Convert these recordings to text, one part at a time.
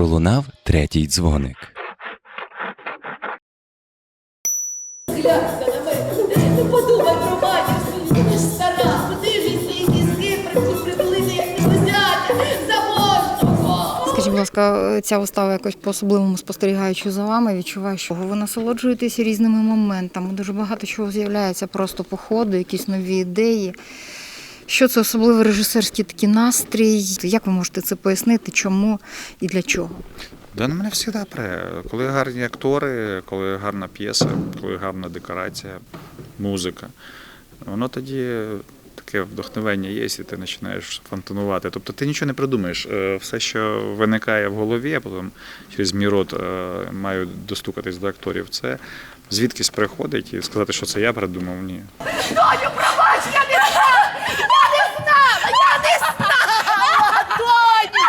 пролунав третій дзвоник. Подумай про матір свою, ти ж стара. Подивися, які скипри приплити, як не взяти. Скажіть, будь ласка, ця вистава якось по-особливому спостерігаючи за вами, відчуваю, що ви насолоджуєтесь різними моментами. Дуже багато чого з'являється, просто по ходу, якісь нові ідеї. Що це особливий режисерський такий настрій? Як ви можете це пояснити, чому і для чого? Да на мене завжди пре. Коли гарні актори, коли гарна п'єса, коли гарна декорація, музика, воно тоді таке вдохновення є, і ти починаєш фонтанувати. Тобто ти нічого не придумаєш. Е, Все, що виникає в голові, а потім через мій рот е, маю достукатись до акторів, це звідкись приходить і сказати, що це я придумав, ні. Доню, пробач, я не знала! Я не знала! Я не знала! Доню!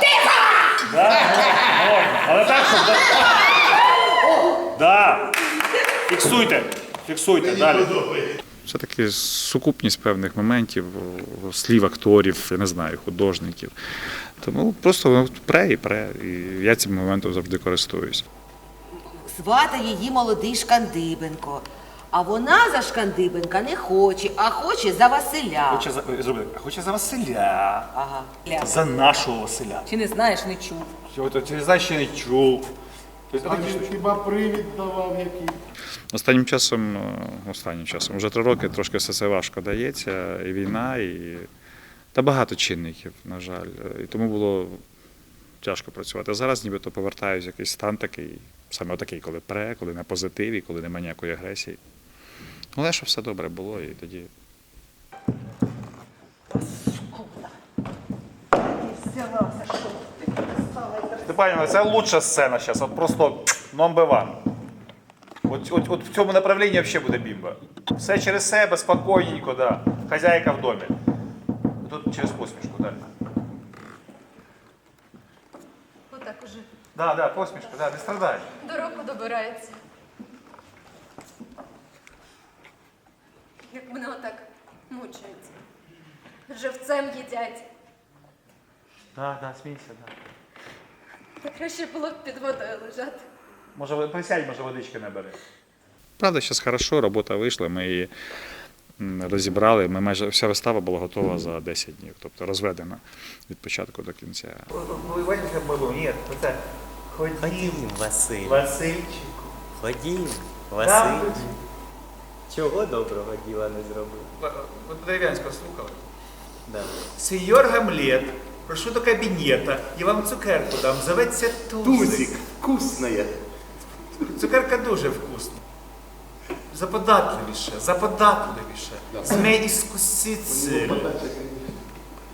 Пішла Але так, щоб... Да. Фіксуйте, фіксуйте, далі. Це таки сукупність певних моментів, слів акторів, я не знаю, художників. Тому просто воно пре і пре. І я цим моментом завжди користуюсь. Звати її молодий Шкандибенко. А вона за Шкандибенка не хоче, а хоче за Василя. Хоче за, е, зроби так, хоче за Василя. Ага. За нашого Василя. Чи не знаєш, не чув. Чого то ти знаєш, ще не чув. Тобто, такі штуки. Хіба привід давав який? Останнім часом, е, останнім часом, вже три роки трошки все це важко дається, і війна, і та багато чинників, на жаль. І тому було тяжко працювати. А зараз нібито повертаюся в якийсь стан такий, саме отакий, коли пре, коли на позитиві, коли немає ніякої агресії. Головне, щоб все добре було, і тоді Степанівна, це лучша сцена зараз, от просто number one. От, от, от в цьому направлінні взагалі буде бімба. Все через себе, спокійненько, да. Хазяйка в домі. Тут через посмішку, так. Отак уже Да, да, посмішка, да, не страдай. до року добирається. Як мене отак мучають. Живцем їдять. Да, да, смійся, да. Та краще було б під водою лежати. Може, ви- присядь, може, водички набери. Правда, зараз хорошо, робота вийшла, ми її м, розібрали. Ми майже вся вистава була готова за 10 днів, тобто розведена від початку до кінця. Було? Ні, це. Ходім, Ходім, Василь, Васильчику. ходім, Василь. Чого доброго діла не зробив? Ви дерев'янського слухали? Да. Сеньор Гамлет, прошу до кабінета, я вам цукерку дам, зоветься Тузик. Тузик, вкусная. Цукерка дуже вкусна. Заподатливіше, заподатливіше. Змей іскусиці.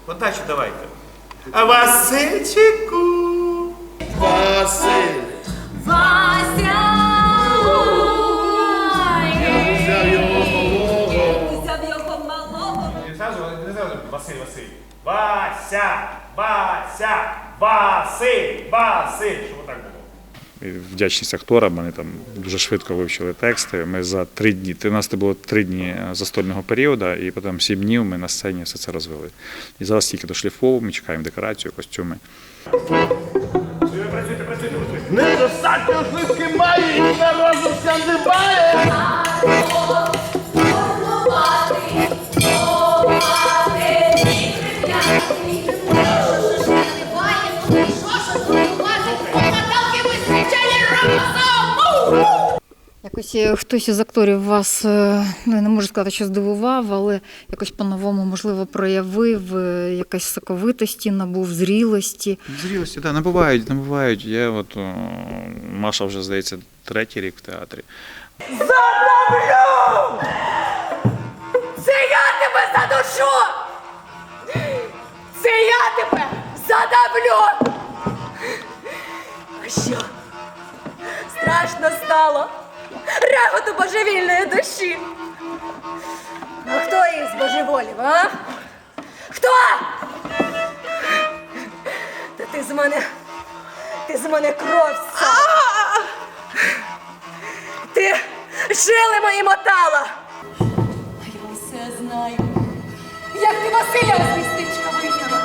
Подачу давайте. А Васильчику. Василь. Василь, Василь. Вася, Вася, Василь, Василь. Щоб так було. І вдячність акторам, вони там дуже швидко вивчили тексти. Ми за три дні, у нас це було три дні е, застольного періоду, і потім сім днів ми на сцені все це розвели. І зараз тільки дошліфовуємо, чекаємо декорацію, костюми. Недостатньо швидки має, і народу скандибає. Якось хтось із акторів вас, е, ну я не можу сказати, що здивував, але якось по-новому, можливо, проявив, е, якась соковитості набув, зрілості. Зрілості, так, набувають, набувають. Є от о, Маша вже здається третій рік в театрі. Це я тебе задушу! Це я тебе задавлю! А що? Страшно стало! реготу божевільної душі. А хто їх збожеволів, а? Хто? Та ти з мене. Ти з мене кров. сцяла. Ти жили мої мотала. Я все знаю. Як ти Василя з містечка вийняла.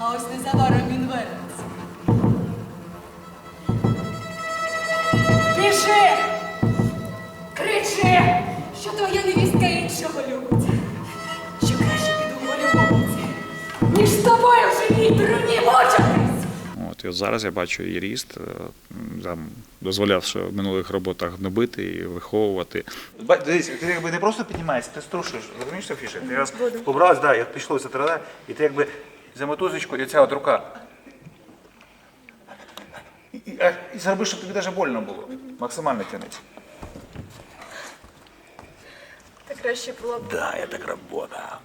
А ось незабаром він верне. Біжи! Кричи, що твоя невістка іншого любить. Що краще піду волюбовниці, ніж з тобою в живій труні мучитись. От, і от зараз я бачу її ріст, е, там, дозволяв ще в минулих роботах гнобити і виховувати. Дивись, ти якби не просто піднімаєшся, ти струшуєш. Розумієш, що фішка? Ти раз побралась, да, і пішло це трада, і ти якби за мотузочку, і ця от рука. І, і, а, і зроби, щоб тобі навіть больно було. Максимально тянеться. Та краще було б Да, я так робота.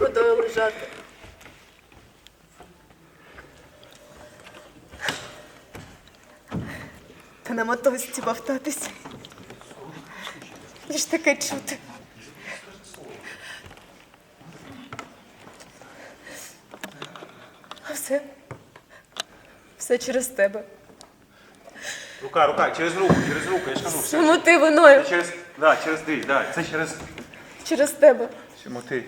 водою лежати. Та на мотузці бавтатися. Ніж таке чути. А все. Все через тебе. Рука, рука, через руку, через руку, я ж кажу. Все. Чому ти виною? Через, да, через дивись, да, це через Через тебе. чому ти.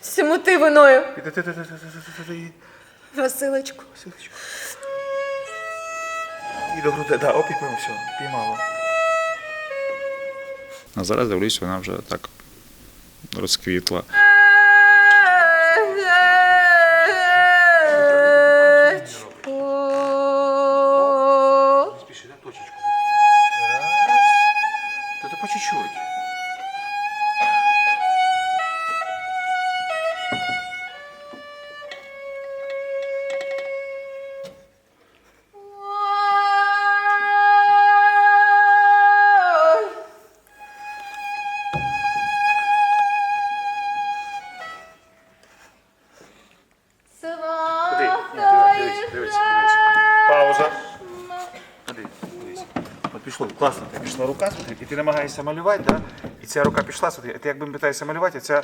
Всьому ти виною. Ти- ти- ти- ти- ти- ти- ти- ти- ти- Василечку. Силочку. І до груди, да, опікнув, все, піймало. А зараз дивлюсь, вона вже так розквітла. Пішла рука, смотри, і ти намагаєшся малювати, да? і ця рука пішла, смотри, і ти якби намагаєшся малювати, а ця,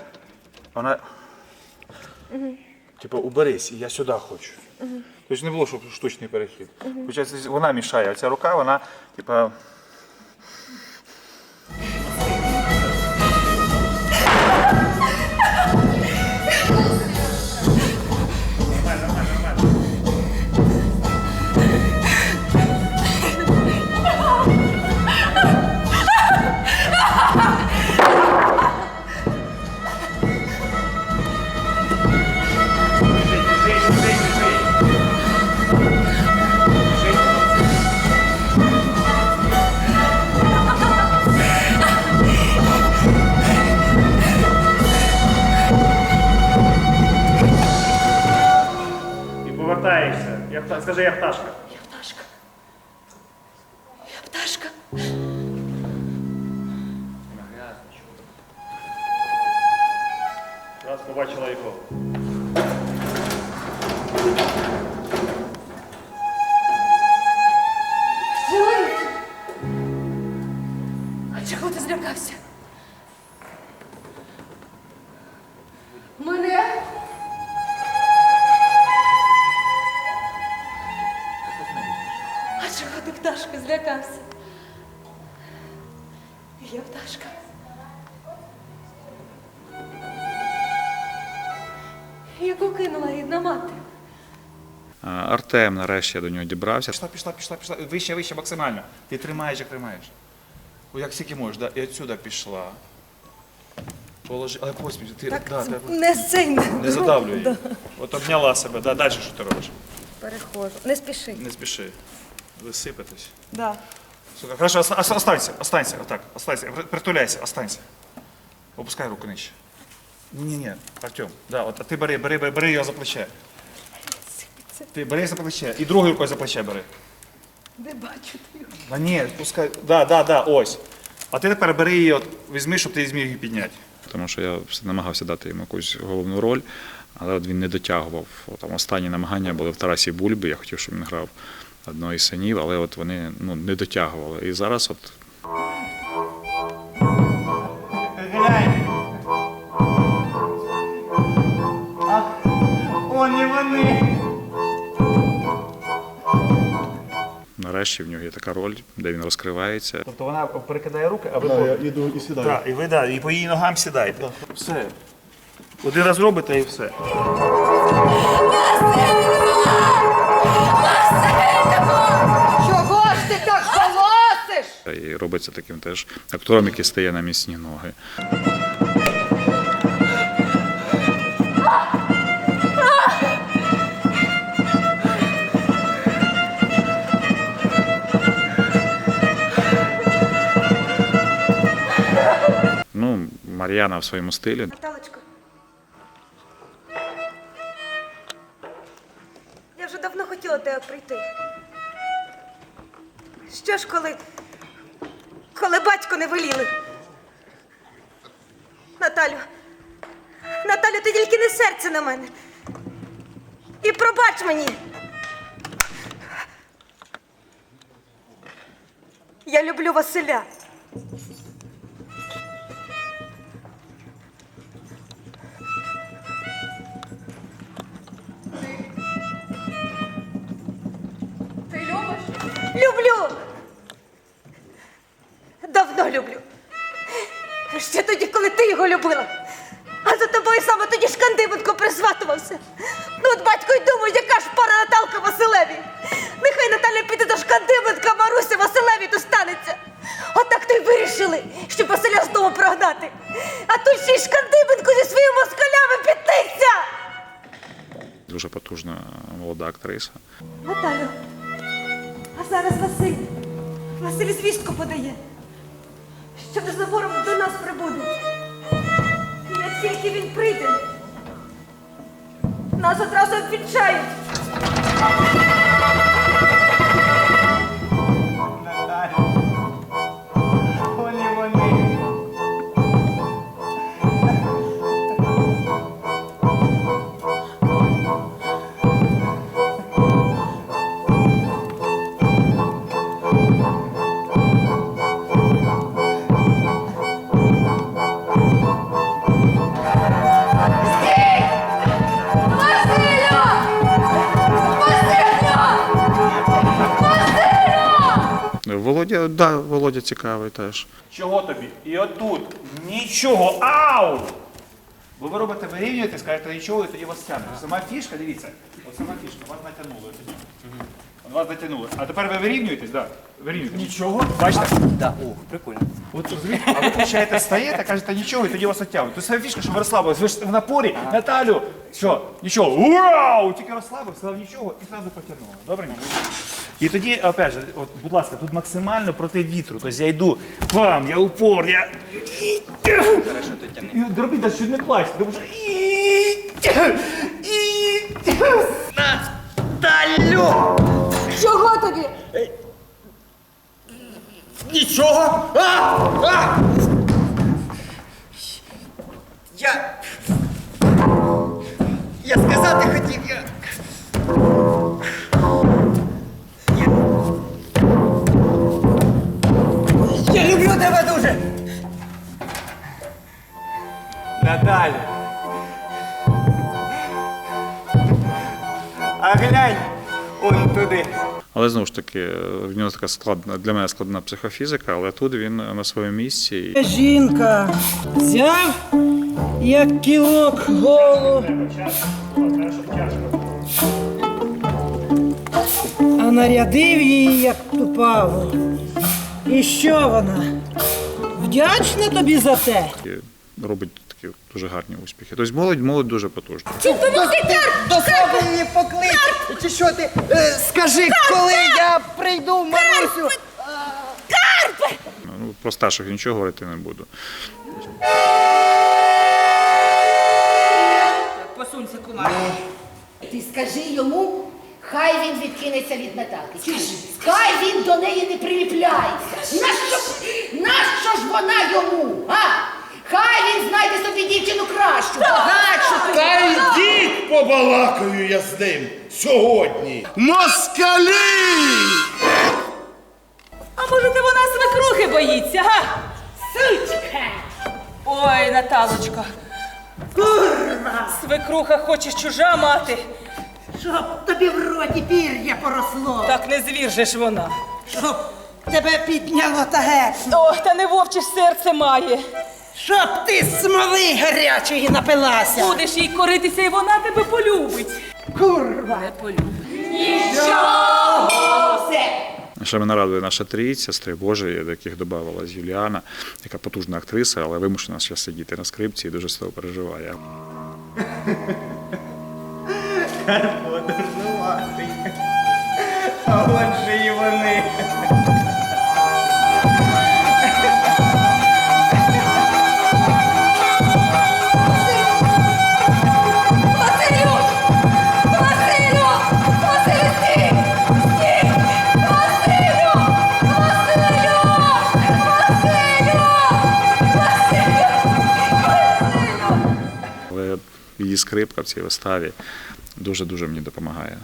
вона, типу, уберись, і я сюди хочу. Тобто не було, щоб штучний перехід. Хоча вона мішає, а ця рука, вона, типу, злякався? Я пташка. Яку кинула рідна мати? Артем нарешті я до нього дібрався. Пішла, пішла, пішла, пішла. Вище, вище, максимально. Ти тримаєш, як тримаєш. О, як скільки можеш, да? І отсюди пішла. Положи, але поспіль, ти Так, да, да, не цей не задавлюй її. От обняла себе, да, далі що ти робиш? Перехожу. Не спіши. Не спіши. Висипатись. Да. Сука, хорошо, оста- оста- останься, останься, отак, останься, при- притуляйся, останься. Опускай руку нижче. Ні-ні, Артем, да, от, а ти бери, бери, бери, бери його за плече. Ти бери за плече і другою рукою за плече бери. Не бачу ти. А ні, пускай, да, да, да, ось. А ти тепер бери її, от, візьми, щоб ти зміг її підняти. тому що я все намагався дати йому якусь головну роль, але от він не дотягував. От Там останні намагання були в Тарасі Бульби, я хотів, щоб він грав одного із синів, але от вони ну, не дотягували. І зараз от нарешті в нього є така роль, де він розкривається. Тобто вона перекидає руки, а ви Да, я іду і сідаю. Так, і ви да, і по її ногам сідайте. Все. Один раз робите і все. Робиться таким теж актором, який стає на міцні ноги. Ну, Мар'яна в своєму стилі. Я люблю Василя. Актриса. Наталю, а зараз Василь. Василь звістку подає, що незабором до нас прибуде. І як тільки він прийде, нас одразу обвінчають. Володя, да, Володя цікавий теж. Чого тобі? І отут нічого. Ау! Бо ви робите вирівнюєте, скажете нічого, і тоді вас тягне. Сама фішка, дивіться, от сама фішка, вас натягнули тоді. Вас натягнули. А тепер ви вирівнюєтесь, так? Да. Вирівнюєтесь. Нічого. Бачите? Да, о, прикольно. От розумієте, а ви починаєте стаєте, кажете нічого, і тоді вас оттягують. То саме фішка, що ви розслабились. Ви ж в напорі, Наталю, що, нічого, вау! Тільки розслабив, сказав нічого і одразу потягнули. Добре? І тоді, опять же, от, будь ласка, тут максимально проти вітру. Тобто я йду, пам, я упор, я. І Робіть, так, що не плачте, тому що. Чого тобі? Нічого. А! А! Я. Я сказати хотів. Я, Але знову ж таки, е, в нього така складна для мене складна психофізика, але тут він на своєму місці. Жінка взяв, як кілок голу, а нарядив її, як тупаву. І що вона? Вдячна тобі за те? робить такі дуже гарні успіхи. Тобто молодь, молодь дуже потужна. До себе її. Чи що ти? Е, скажи, коли я прийду в Марусю. Ну, про старших нічого говорити не буду. Посунься, кума. Ти скажи йому, хай він відкинеться від Наталки. Хай він до неї не приліпляється. Нащо, ж- нащо ж вона йому? А? Хай він знайде собі дівчину кращу, багатшу. Та йдіть побалакаю я з ним сьогодні. Москалі! А може ти вона свекрухи боїться, га? Сучка! Ой, Наталочко. Курва! Свекруха хоче чужа мати. Щоб тобі в роті пір'я поросло, Так не звір же ж вона. щоб тебе підняло та геть, Ох, та не вовче ж серце має. Щоб ти смоли гарячої напилася. Будеш їй коритися, і вона тебе полюбить. Курва. Не полюбить. Ще мене радує наша трійця, стрій Божої, до яких додавалась Юліана, яка потужна актриса, але вимушена зараз сидіти на скрипці і дуже з того переживає. Подорожувати. А от же і вони. Її скрипка в цій виставі дуже-дуже мені допомагає.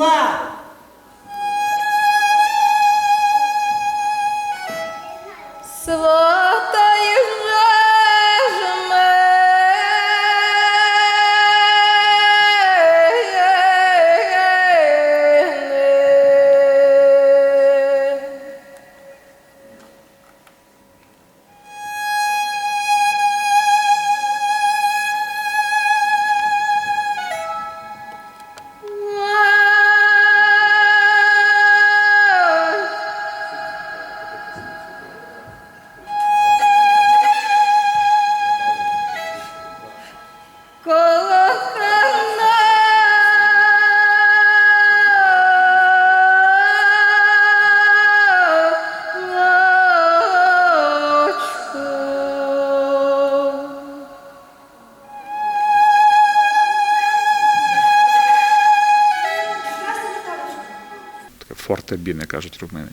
Де форте біне, кажуть румини.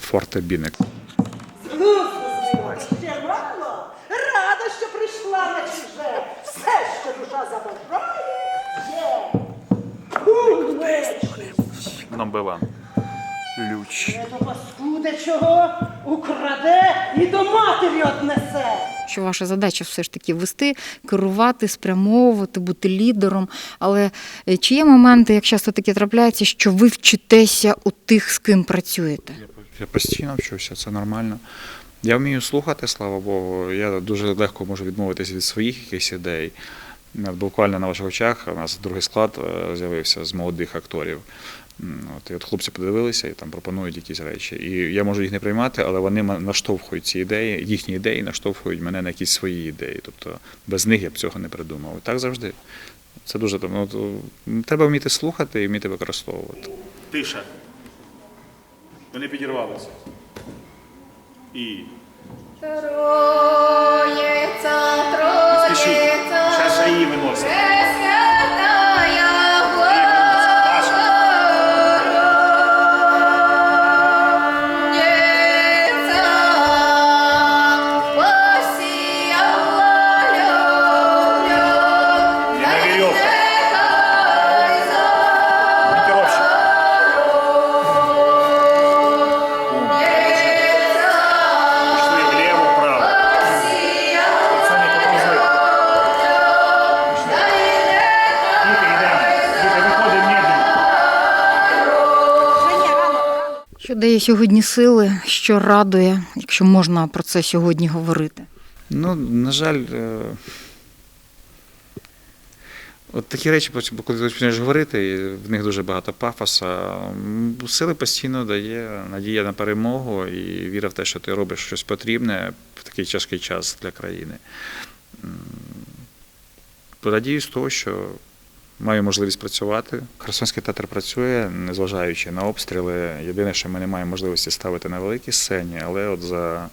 Форте біне. Що ваша задача все ж таки вести, керувати, спрямовувати, бути лідером. Але е, чи є моменти, як часто таке трапляється, що ви вчитеся у тих, з ким працюєте? Я постійно вчуся, це нормально. Я вмію слухати, слава Богу. Я дуже легко можу відмовитися від своїх якихось ідей. Буквально на ваших очах у нас другий склад е, з'явився з молодих акторів. От, і от хлопці подивилися і там пропонують якісь речі. І я можу їх не приймати, але вони наштовхують ці ідеї, їхні ідеї наштовхують мене на якісь свої ідеї. Тобто без них я б цього не придумав. Так завжди. Це дуже ну, треба вміти слухати і вміти використовувати. Тиша. Вони підірвалися. І. Троєця, Спішіть. троєця, ще її виносить. Сьогодні сили, що радує, якщо можна про це сьогодні говорити? Ну, на жаль, е, от такі речі, коли ти починаєш говорити, і в них дуже багато пафоса. Сили постійно дає надія на перемогу і віра в те, що ти робиш щось потрібне в такий тяжкий час для країни. Радію з того, що маю можливість працювати. Херсонський театр працює, незважаючи на обстріли. Єдине, що ми не маємо можливості ставити на великій сцені, але от за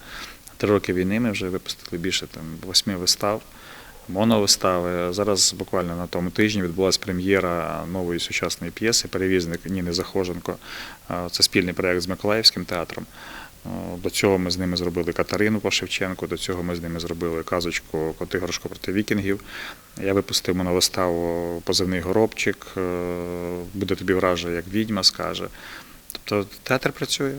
три роки війни ми вже випустили більше там восьми вистав, моновистави. Зараз буквально на тому тижні відбулася прем'єра нової сучасної п'єси Перевізник Ніни Захоженко. Це спільний проєкт з Миколаївським театром. До цього ми з ними зробили Катерину по Шевченку, до цього ми з ними зробили казочку Коти проти вікінгів. Я випустив моновиставу Позивний горобчик, е, буде тобі враже, як відьма скаже. Тобто театр працює.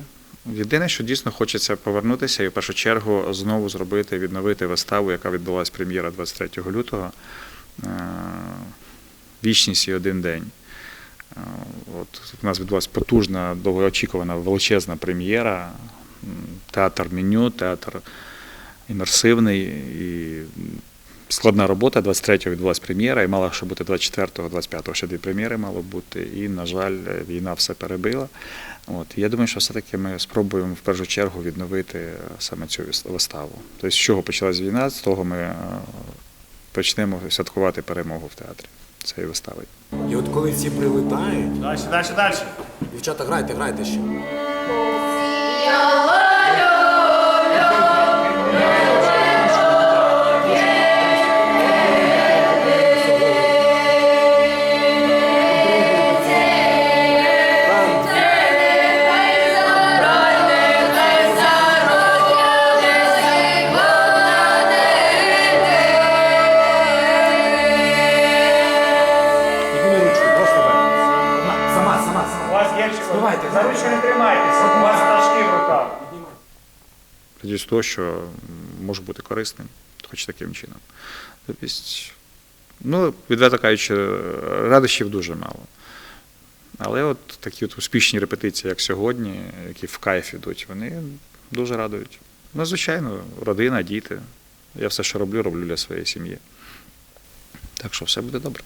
Єдине, що дійсно хочеться повернутися і в першу чергу знову зробити, відновити виставу, яка відбулася прем'єра 23 лютого. е, Вічність і один день. Е, От у нас відбулася потужна, довгоочікувана, величезна прем'єра. Театр меню, театр імерсивний і складна робота. 23-го відбулася прем'єра, і мала ще бути 24-го, 25-го ще дві прем'єри мало бути. І, на жаль, війна все перебила. От я думаю, що все-таки ми спробуємо в першу чергу відновити е, саме цю виставу. Тобто, з чого почалась війна, з того ми е, почнемо святкувати перемогу в театрі цієї вистави. І от коли всі прилетають, Далі, далі, далі. дівчата, грайте, грайте ще. Того, що може бути корисним, хоч таким чином. Тобто, ну, відверто кажучи, радощів дуже мало. Але от такі от успішні репетиції, як сьогодні, які в кайф ідуть, вони дуже радують. Ну, звичайно, родина, діти. Я все, що роблю, роблю для своєї сім'ї. Так що все буде добре.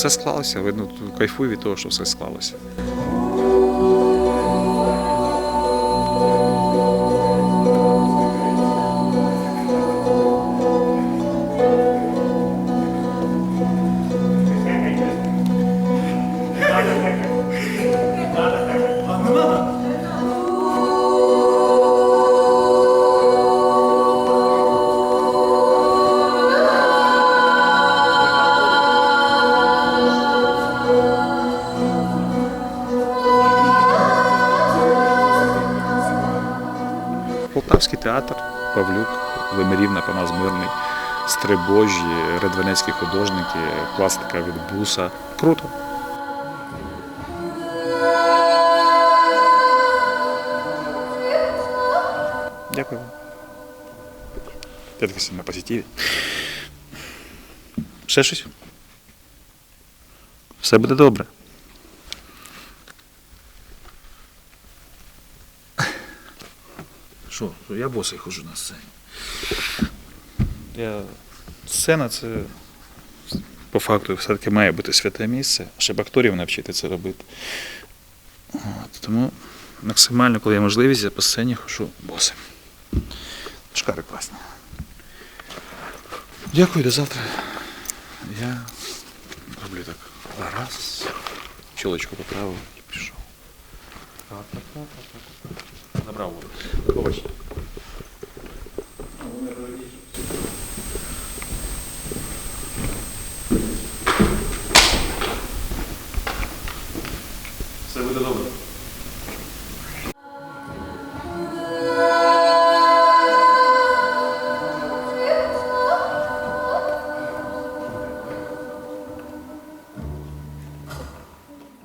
Все склалося. Видно, кайфую від того, що все склалося. Театр, Павлюк, Вимирівна, Панас Мирний, Стрибожі, редвенецькі художники, пластика від буса. Круто. Дякую. вам. Я такий на позитиві. Ще щось? Все буде добре. Що, я босий ходжу на сцені. Я... Сцена це по факту все-таки має бути святе місце, щоб акторів навчити це робити. От, тому максимально, коли є можливість, я по сцені ходжу босим. Шкари класні. Дякую, до завтра. Я роблю так. Раз. Чолочку поправив і пішов. Набрав воду.